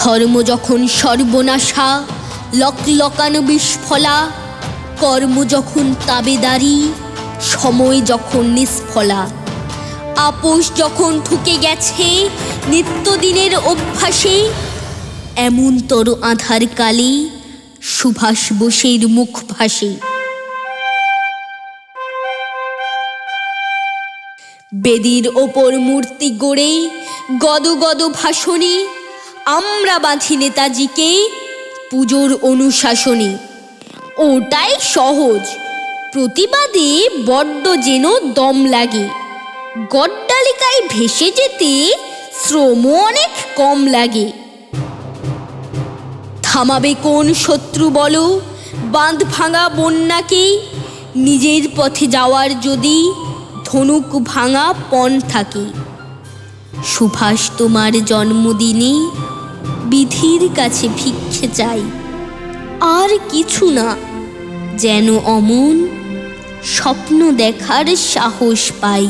ধর্ম যখন সর্বনাশা লক লকানো বিস্ফলা, কর্ম যখন তাবেদারি, সময় যখন নিষ্ফলা। আপোষ যখন ঠুকে গেছে নিত্যদিনের অভ্যাসে এমন তর আধার কালে সুভাষ বোসের মুখ ভাসে। বেদির ওপর মূর্তি গড়ে গদ গদ ভাষণে আমরা বাঁধি নেতাজিকে পুজোর অনুশাসনে। ওটাই সহজ। প্রতিবাদে বড্ড যেন দম লাগে। গড্ডালিকায় ভেসে যেতে শ্রমও অনেক কম লাগে। থামাবে কোন শত্রু বলো? বাঁধ ভাঙা বন্যাকে নিজের পথে যাওয়ার যদি ধনুক ভাঙা পণ থাকে। সুভাষ তোমার জন্মদিনে বিধির কাছে ভিক্ষে চাই। আর কিছু না যেন অমন স্বপ্ন দেখার সাহস পাই।